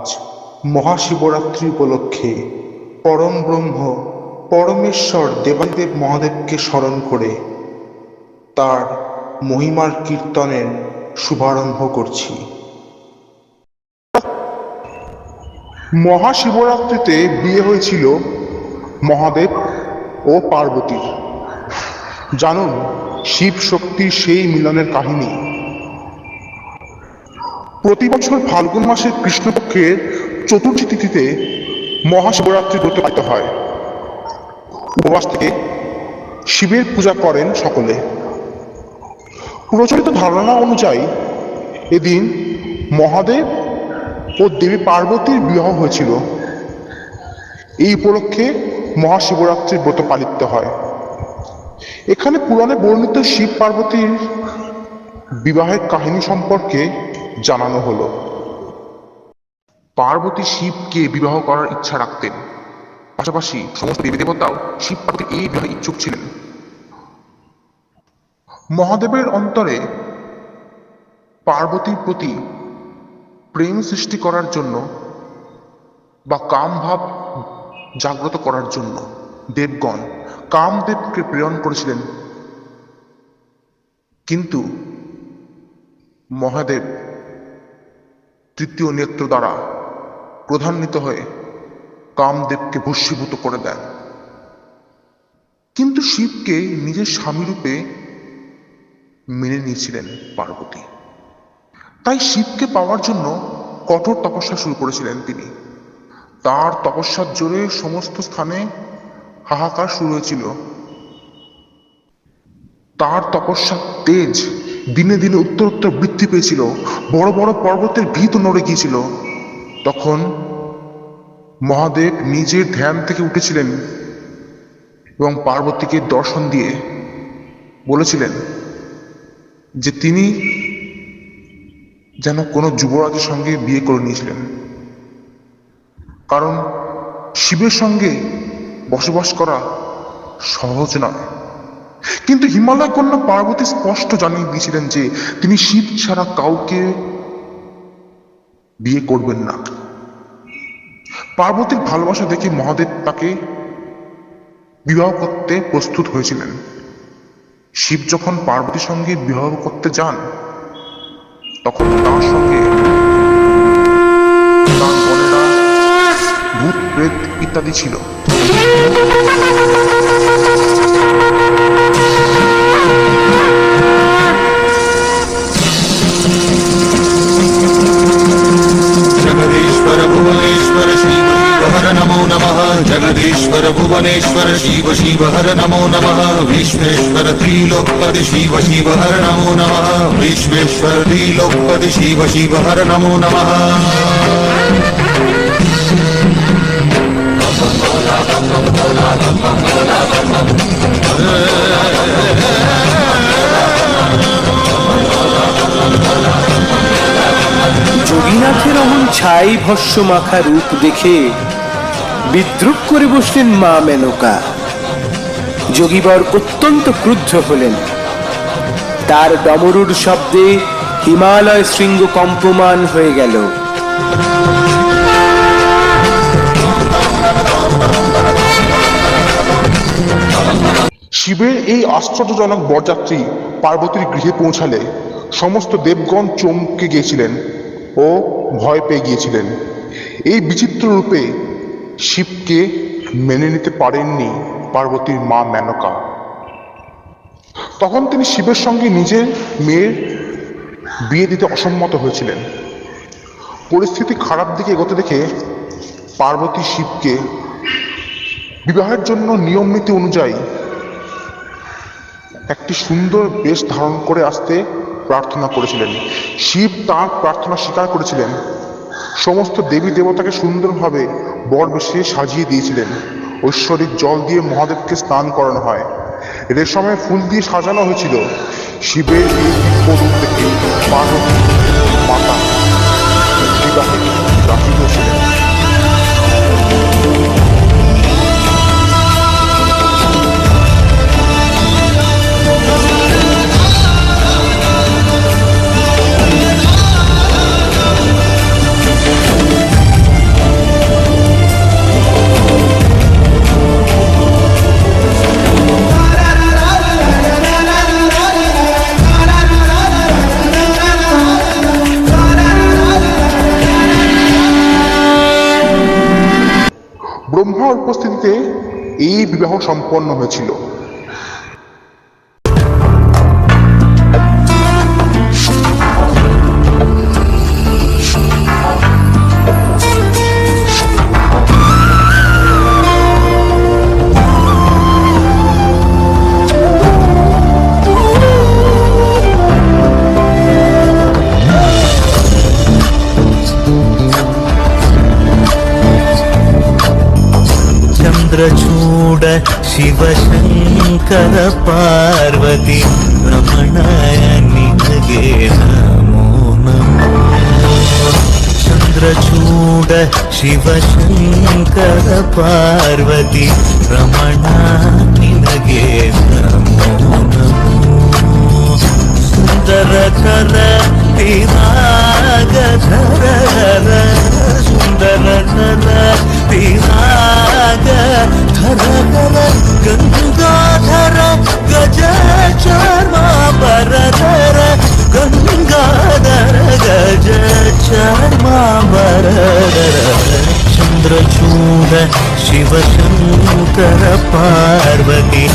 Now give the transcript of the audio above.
আজ মহাশিবরাত্রি উপলক্ষে পরম ব্রহ্ম পরমেশ্বর দেবাদিদেব মহাদেবকে স্মরণ করে তার মহিমার কীর্তনের শুভারম্ভ করছি। মহাশিবরাত্রিতে বিয়ে হয়েছিল মহাদেব ও পার্বতীর। জানুন শিব শক্তির সেই মিলনের কাহিনী। প্রতি বছর ফাল্গুন মাসের কৃষ্ণপক্ষের চতুর্থী তিথিতে মহাশিবরাত্রি ব্রত পালিত হয়। উপবাস থেকে শিবের পূজা করেন সকলে। প্রচলিত ধারণা অনুযায়ী এদিন মহাদেব ও দেবী পার্বতীর বিবাহ হয়েছিল। এই উপলক্ষে মহাশিবরাত্রির ব্রত পালিত হয়। এখানে পুরাণে বর্ণিত শিব পার্বতীর বিবাহের কাহিনী সম্পর্কে জানানো হলো। পার্বতী শিবকে বিবাহ করার ইচ্ছা রাখতেন। পাশাপাশি সমস্ত দেবী দেবতাও শিব পার্বতীর এই বিবাহে ইচ্ছুক ছিলেন। মহাদেবের অন্তরে পার্বতীর প্রতি প্রেম সৃষ্টি করার জন্য বা কাম ভাব জাগ্রত করার জন্য দেবগণ কামদেবকে প্রেরণ করেছিলেন। কিন্তু মহাদেব তৃতীয় নেত্র দ্বারা প্রধান্বিত হয়ে কামদেবকে ভস্মীভূত করে দেন। কিন্তু শিবকে নিজের স্বামীরূপে মেনে নিয়েছিলেন পার্বতী। তাই শিবকে পাওয়ার জন্য কঠোর তপস্যা শুরু করেছিলেন তিনি। তার তপস্যার জোরে সমস্ত স্থানে হাহাকার শুরু হয়েছিল। তার তপস্যার তেজ দিনে দিনে উত্তরোত্তর বৃদ্ধি পেয়েছিল, বড় বড় পর্বতের ভীত নড়ে গিয়েছিল। তখন মহাদেব নিজের ধ্যান থেকে উঠেছিলেন এবং পার্বতীকে দর্শন দিয়ে বলেছিলেন যে তিনি যেন কোনো যুবরাজের সঙ্গে বিয়ে করে নিয়েছিলেন। কারণ শিবের সঙ্গে বসবাস করা সহজ নয়। কিন্তু হিমালয় কন্যা পার্বতী স্পষ্ট জানিয়ে দিয়েছিলেন যে তিনি শিব ছাড়া কাউকে বিয়ে করবেন না। পার্বতীর ভালোবাসা দেখে মহাদেব তাকে বিবাহ করতে প্রস্তুত হয়েছিলেন। শিব যখন পার্বতীর সঙ্গে বিবাহ করতে যান, তখন তার সঙ্গে ভূত, প্রেত ইত্যাদি ছিল। जगदीश्वर भुवनेश्वर शिव हर नमो नमः जगदीश्वर भुवनेश्वर शिव शिव हर नमो नमः विश्वेश्वर त्रिलोकपति शिव शिव हर नमो नमः विश्वेश्वर त्रिलोकपति शिव शिव हर नमो नमः ছাই ভস্য মাখা রূপ দেখে বিদ্রুপ করে বসলেন মা মেনকা। যোগীবর অত্যন্ত ক্রুদ্ধ হলেন। তার ডমরুর শব্দে হিমালয় শৃঙ্গ কম্পমান হয়ে গেল। শিবের এই আশ্চর্যজনক বরযাত্রী পার্বতীর গৃহে পৌঁছালে সমস্ত দেবগণ চমকে গিয়েছিলেন। ও ভয় পেয়ে গিয়েছিলেন। এই বিচিত্র রূপে শিবকে মেনে নিতে পারেননি পার্বতীর মা মেনকা। তখন তিনি শিবের সঙ্গে নিজের মেয়ের বিয়ে দিতে অসম্মত হয়েছিলেন। পরিস্থিতি খারাপ দিকে এগোতে দেখে পার্বতী শিবকে বিবাহের জন্য নিয়ম নীতি অনুযায়ী একটি সুন্দর বেশ ধারণ করে আসতে প্রার্থনা করেছিলেন। শিব তাঁর প্রার্থনা স্বীকার করেছিলেন। সমস্ত দেবী দেবতাকে সুন্দরভাবে বর বেশিয়ে সাজিয়ে দিয়েছিলেন। ঐশ্বরিক জল দিয়ে মহাদেবকে স্নান করানো হয়। রেশমে ফুল দিয়ে সাজানো হয়েছিল। শিবের এই দিব্য রূপ পার্বতী মাতা বিবাহে ব্রহ্মার উপস্থিতিতে এই বিবাহ সম্পন্ন হয়েছিল। ಶಿವಶಂಕರ ಪಾರ್ವತಿ ರಮಣಾಯ ನಿನಗೆ ನಮೋ ನಮೋ ಚಂದ್ರಚೂಡ ಶಿವಶಂಕರ ಪಾರ್ವತಿ ರಮಣ ನಿನಗೆ ನಮೋ ನಮೋ ಸುಂದರ ಕರ ತಿರಾಗ ಧರ ಸುಂದರ ಕರ ತಿರಾಗ ग धर धर गंगाधर गज चर्मा बर धर गंगाधर गज चर्मा बर चंद्रचूड़ शिवशंकर पार्वती